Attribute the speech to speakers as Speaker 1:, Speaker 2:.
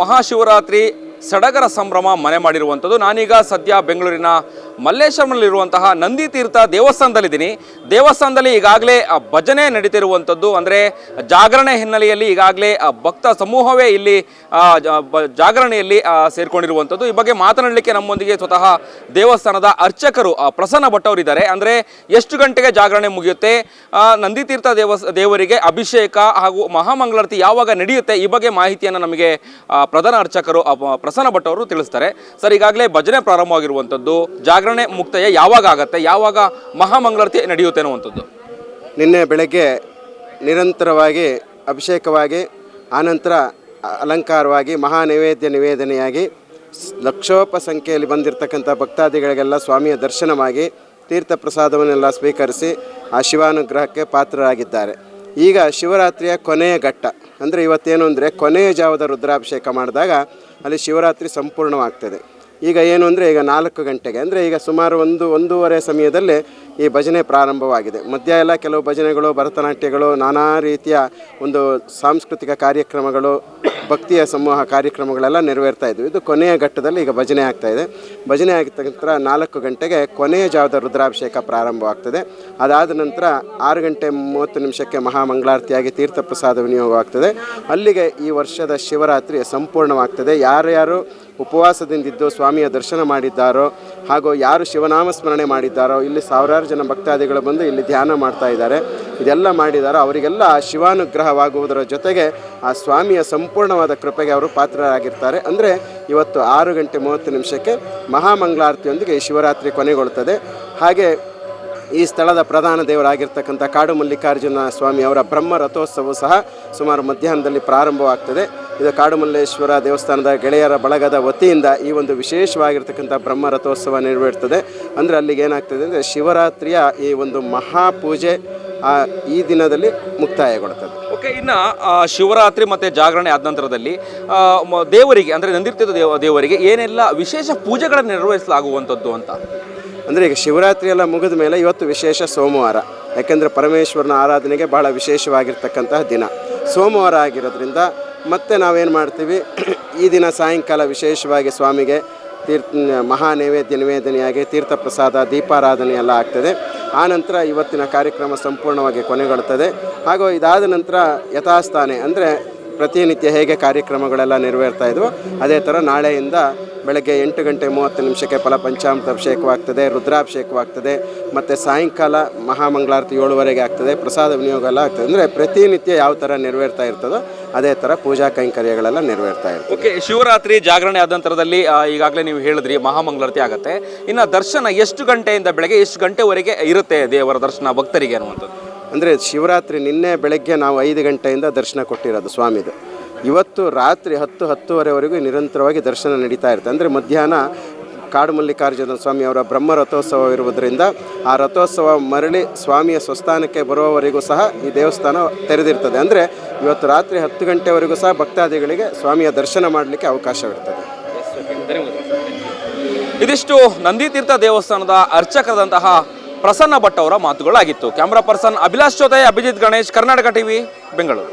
Speaker 1: ಮಹಾಶಿವರಾತ್ರಿ ಸಡಗರ ಸಂಭ್ರಮ ಮನೆ ಮಾಡಿರುವಂಥದ್ದು. ನಾನೀಗ ಸದ್ಯ ಬೆಂಗಳೂರಿನ ಮಲ್ಲೇಶ್ವರಂನಲ್ಲಿರುವಂತಹ ನಂದಿ ತೀರ್ಥ ದೇವಸ್ಥಾನದಲ್ಲಿದ್ದೀನಿ. ದೇವಸ್ಥಾನದಲ್ಲಿ ಈಗಾಗಲೇ ಭಜನೆ ನಡೀತಿರುವಂಥದ್ದು ಅಂದರೆ, ಜಾಗರಣೆ ಹಿನ್ನೆಲೆಯಲ್ಲಿ ಈಗಾಗಲೇ ಭಕ್ತ ಸಮೂಹವೇ ಇಲ್ಲಿ ಜಾಗರಣೆಯಲ್ಲಿ ಸೇರಿಕೊಂಡಿರುವಂಥದ್ದು ಈ ಬಗ್ಗೆ ಮಾತನಾಡಲಿಕ್ಕೆ ನಮ್ಮೊಂದಿಗೆ ಸ್ವತಃ ದೇವಸ್ಥಾನದ ಅರ್ಚಕರು ಪ್ರಸನ್ನ ಭಟ್ ಅವರಿದ್ದಾರೆ. ಅಂದರೆ, ಎಷ್ಟು ಗಂಟೆಗೆ ಜಾಗರಣೆ ಮುಗಿಯುತ್ತೆ? ನಂದಿ ತೀರ್ಥ ದೇವಸ್ ದೇವರಿಗೆ ಅಭಿಷೇಕ ಹಾಗೂ ಮಹಾಮಂಗಳಾರತಿ ಯಾವಾಗ ನಡೆಯುತ್ತೆ? ಈ ಬಗ್ಗೆ ಮಾಹಿತಿಯನ್ನು ನಮಗೆ ಪ್ರಧಾನ ಅರ್ಚಕರು ಪ್ರಸನ್ನ ಭಟ್ ಅವರು ತಿಳಿಸ್ತಾರೆ. ಸರ್, ಈಗಾಗಲೇ ಭಜನೆ ಪ್ರಾರಂಭವಾಗಿರುವಂಥದ್ದು ಜಾಗರಣೆ ಮುಕ್ತಾಯ ಯಾವಾಗ ಆಗುತ್ತೆ? ಯಾವಾಗ ಮಹಾಮಂಗಳಾರತಿ ನಡೆಯುತ್ತೆ ಅನ್ನುವಂಥದ್ದು?
Speaker 2: ನಿನ್ನೆ ಬೆಳಗ್ಗೆ ನಿರಂತರವಾಗಿ, ಅಭಿಷೇಕವಾಗಿ, ಆನಂತರ ಅಲಂಕಾರವಾಗಿ ಮಹಾ ನೈವೇದ್ಯ ನಿವೇದನೆಯಾಗಿ ಲಕ್ಷೋಪ ಸಂಖ್ಯೆಯಲ್ಲಿ ಬಂದಿರತಕ್ಕಂಥ ಭಕ್ತಾದಿಗಳಿಗೆಲ್ಲ ಸ್ವಾಮಿಯ ದರ್ಶನವಾಗಿ ತೀರ್ಥ ಪ್ರಸಾದವನ್ನೆಲ್ಲ ಸ್ವೀಕರಿಸಿ ಆ ಶಿವಾನುಗ್ರಹಕ್ಕೆ ಪಾತ್ರರಾಗಿದ್ದಾರೆ. ಈಗ ಶಿವರಾತ್ರಿಯ ಕೊನೆಯ ಘಟ್ಟ, ಅಂದರೆ ಇವತ್ತೇನು ಅಂದರೆ ಕೊನೆಯ ಜಾವದ ರುದ್ರಾಭಿಷೇಕ ಮಾಡಿದಾಗ ಅಲ್ಲಿ ಶಿವರಾತ್ರಿ ಸಂಪೂರ್ಣವಾಗ್ತದೆ. ಈಗ ಏನು ಅಂದರೆ ಈಗ ನಾಲ್ಕು ಗಂಟೆಗೆ, ಅಂದರೆ ಈಗ ಸುಮಾರು ಒಂದು, ಒಂದೂವರೆ ಸಮಯದಲ್ಲೇ ಈ ಭಜನೆ ಪ್ರಾರಂಭವಾಗಿದೆ. ಮಧ್ಯ ಎಲ್ಲ ಕೆಲವು ಭಜನೆಗಳು, ಭರತನಾಟ್ಯಗಳು, ನಾನಾ ರೀತಿಯ ಒಂದು ಸಾಂಸ್ಕೃತಿಕ ಕಾರ್ಯಕ್ರಮಗಳು, ಭಕ್ತಿಯ ಸಮೂಹ ಕಾರ್ಯಕ್ರಮಗಳೆಲ್ಲ ನೆರವೇರ್ತಾ ಇದ್ವು. ಇದು ಕೊನೆಯ ಘಟ್ಟದಲ್ಲಿ ಈಗ ಭಜನೆ ಆಗ್ತಾ ಇದೆ. ಭಜನೆ ಆಗಿದ ನಂತರ ನಾಲ್ಕು ಗಂಟೆಗೆ ಕೊನೆಯ ಜಾವದ ರುದ್ರಾಭಿಷೇಕ ಪ್ರಾರಂಭವಾಗ್ತದೆ. ಅದಾದ ನಂತರ ಆರು ಗಂಟೆ ಮೂವತ್ತು ನಿಮಿಷಕ್ಕೆ ಮಹಾಮಂಗಳಾರತಿಯಾಗಿ ತೀರ್ಥ ಪ್ರಸಾದ ವಿನಿಯೋಗವಾಗ್ತದೆ. ಅಲ್ಲಿಗೆ ಈ ವರ್ಷದ ಶಿವರಾತ್ರಿ ಸಂಪೂರ್ಣವಾಗ್ತದೆ. ಯಾರ್ಯಾರು ಉಪವಾಸದಿಂದಿದ್ದು ಸ್ವಾಮಿಯ ದರ್ಶನ ಮಾಡಿದ್ದಾರೋ, ಹಾಗೂ ಯಾರು ಶಿವನಾಮ ಸ್ಮರಣೆ ಮಾಡಿದ್ದಾರೋ, ಇಲ್ಲಿ ಸಾವಿರಾರು ಜನ ಭಕ್ತಾದಿಗಳು ಬಂದು ಇಲ್ಲಿ ಧ್ಯಾನ ಮಾಡ್ತಾ ಇದ್ದಾರೆ. ಇದೆಲ್ಲ ಮಾಡಿದಾರೋ, ಅವರಿಗೆಲ್ಲ ಶಿವಾನುಗ್ರಹವಾಗುವುದರ ಜೊತೆಗೆ ಆ ಸ್ವಾಮಿಯ ಸಂಪೂರ್ಣವಾದ ಕೃಪೆಗೆ ಅವರು ಪಾತ್ರರಾಗಿರ್ತಾರೆ. ಅಂದರೆ ಇವತ್ತು ಆರು ಗಂಟೆ ಮೂವತ್ತು ನಿಮಿಷಕ್ಕೆ ಮಹಾಮಂಗಳಾರತಿಯೊಂದಿಗೆ ಶಿವರಾತ್ರಿ ಕೊನೆಗೊಳ್ಳುತ್ತದೆ. ಹಾಗೆ ಈ ಸ್ಥಳದ ಪ್ರಧಾನ ದೇವರಾಗಿರ್ತಕ್ಕಂಥ ಕಾಡು ಮಲ್ಲಿಕಾರ್ಜುನ ಸ್ವಾಮಿ ಅವರ ಬ್ರಹ್ಮ ರಥೋತ್ಸವವು ಸಹ ಸುಮಾರು ಮಧ್ಯಾಹ್ನದಲ್ಲಿ ಪ್ರಾರಂಭವಾಗ್ತದೆ. ಇದು ಕಾಡುಮಲ್ಲೇಶ್ವರ ದೇವಸ್ಥಾನದ ಗೆಳೆಯರ ಬಳಗದ ವತಿಯಿಂದ ಈ ಒಂದು ವಿಶೇಷವಾಗಿರ್ತಕ್ಕಂಥ ಬ್ರಹ್ಮ ರಥೋತ್ಸವ ನೆರವೇರ್ತದೆ. ಅಂದರೆ ಅಲ್ಲಿಗೆ ಏನಾಗ್ತದೆ ಅಂದರೆ ಶಿವರಾತ್ರಿಯ ಈ ಒಂದು ಮಹಾಪೂಜೆ ಆ ಈ ದಿನದಲ್ಲಿ ಮುಕ್ತಾಯಗೊಳ್ಳುತ್ತದೆ
Speaker 1: ಓಕೆ ಇನ್ನು ಶಿವರಾತ್ರಿ ಮತ್ತು ಜಾಗರಣೆ ಆದ ನಂತರದಲ್ಲಿ ದೇವರಿಗೆ ಅಂದರೆ ನಂದಿರ್ತಿದ್ದ ದೇವ ದೇವರಿಗೆ ಏನೆಲ್ಲ ವಿಶೇಷ ಪೂಜೆಗಳನ್ನು ನೆರವೇರಿಸಲಾಗುವಂಥದ್ದು ಅಂತ?
Speaker 2: ಅಂದರೆ ಈಗ ಶಿವರಾತ್ರಿ ಎಲ್ಲ ಮುಗಿದ ಮೇಲೆ ಇವತ್ತು ವಿಶೇಷ ಸೋಮವಾರ. ಯಾಕೆಂದರೆ ಪರಮೇಶ್ವರನ ಆರಾಧನೆಗೆ ಬಹಳ ವಿಶೇಷವಾಗಿರ್ತಕ್ಕಂತಹ ದಿನ. ಸೋಮವಾರ ಆಗಿರೋದ್ರಿಂದ ಮತ್ತೆ ನಾವೇನು ಮಾಡ್ತೀವಿ? ಈ ದಿನ ಸಾಯಂಕಾಲ ವಿಶೇಷವಾಗಿ ಸ್ವಾಮಿಗೆ ತೀರ್ಥ, ಮಹಾ ನೈವೇದ್ಯ ನಿವೇದನೆಯಾಗಿ ತೀರ್ಥ ಪ್ರಸಾದ ದೀಪಾರಾಧನೆ ಎಲ್ಲ ಆಗ್ತದೆ. ಆ ನಂತರ ಇವತ್ತಿನ ಕಾರ್ಯಕ್ರಮ ಸಂಪೂರ್ಣವಾಗಿ ಕೊನೆಗೊಳ್ಳುತ್ತದೆ ಹಾಗೂ ಇದಾದ ನಂತರ ಯಥಾಸ್ಥಾನೆ ಅಂದರೆ ಪ್ರತಿನಿತ್ಯ ಹೇಗೆ ಕಾರ್ಯಕ್ರಮಗಳೆಲ್ಲ ನೆರವೇರ್ತಾ ಇದ್ವು ಅದೇ ಥರ ನಾಳೆಯಿಂದ ಬೆಳಗ್ಗೆ ಎಂಟು ಗಂಟೆ ಮೂವತ್ತು ನಿಮಿಷಕ್ಕೆ ಫಲ ಪಂಚಾಮೃತ ಅಭಿಷೇಕವಾಗ್ತದೆ, ರುದ್ರಾಭಿಷೇಕವಾಗ್ತದೆ, ಮತ್ತು ಸಾಯಂಕಾಲ ಮಹಾಮಂಗಳಾರತಿ ಏಳುವರೆಗೆ ಆಗ್ತದೆ, ಪ್ರಸಾದ ವಿನಿಯೋಗ ಎಲ್ಲ ಆಗ್ತದೆ. ಅಂದರೆ ಪ್ರತಿನಿತ್ಯ ಯಾವ ಥರ ನೆರವೇರ್ತಾ ಇರ್ತದೋ ಅದೇ ಥರ ಪೂಜಾ ಕೈಂಕರ್ಯಗಳೆಲ್ಲ ನೆರವೇರ್ತಾ ಇರ್ತದೆ
Speaker 1: ಓಕೆ ಶಿವರಾತ್ರಿ ಜಾಗರಣೆ ಆದಂತರದಲ್ಲಿ ಈಗಾಗಲೇ ನೀವು ಹೇಳಿದ್ರಿ ಮಹಾಮಂಗಳಾರತಿ ಆಗುತ್ತೆ. ಇನ್ನು ದರ್ಶನ ಎಷ್ಟು ಗಂಟೆಯಿಂದ ಬೆಳಗ್ಗೆ ಎಷ್ಟು ಗಂಟೆವರೆಗೆ ಇರುತ್ತೆ ದೇವರ ದರ್ಶನ ಭಕ್ತರಿಗೆ ಅನ್ನುವಂಥದ್ದು?
Speaker 2: ಅಂದರೆ ಶಿವರಾತ್ರಿ ನಿನ್ನೆ ಬೆಳಗ್ಗೆ ನಾವು ಐದು ಗಂಟೆಯಿಂದ ದರ್ಶನ ಕೊಟ್ಟಿರೋದು ಸ್ವಾಮಿದು. ಇವತ್ತು ರಾತ್ರಿ ಹತ್ತು ಹತ್ತುವರೆವರೆಗೂ ನಿರಂತರವಾಗಿ ದರ್ಶನ ನಡೀತಾ ಇರುತ್ತೆ. ಅಂದರೆ ಮಧ್ಯಾಹ್ನ ಕಾಡು ಸ್ವಾಮಿ ಅವರ ಬ್ರಹ್ಮ ರಥೋತ್ಸವ ಇರುವುದರಿಂದ ಆ ರಥೋತ್ಸವ ಮರಳಿ ಸ್ವಾಮಿಯ ಸ್ವಸ್ಥಾನಕ್ಕೆ ಬರುವವರೆಗೂ ಸಹ ಈ ದೇವಸ್ಥಾನ ತೆರೆದಿರ್ತದೆ. ಅಂದರೆ ಇವತ್ತು ರಾತ್ರಿ ಹತ್ತು ಗಂಟೆವರೆಗೂ ಸಹ ಭಕ್ತಾದಿಗಳಿಗೆ ಸ್ವಾಮಿಯ ದರ್ಶನ ಮಾಡಲಿಕ್ಕೆ ಅವಕಾಶವಿರ್ತದೆ.
Speaker 1: ಇದಿಷ್ಟು ನಂದಿತೀರ್ಥ ದೇವಸ್ಥಾನದ ಅರ್ಚಕರಾದಂತಹ ಪ್ರಸನ್ನ ಭಟ್ ಅವರ ಮಾತುಗಳಾಗಿತ್ತು. ಕ್ಯಾಮ್ರಾ ಪರ್ಸನ್ ಅಭಿಲಾಷ್ ಜೊತೆ ಅಭಿಜಿತ್ ಗಣೇಶ್, ಕರ್ನಾಟಕ ಟಿವಿ, ಬೆಂಗಳೂರು.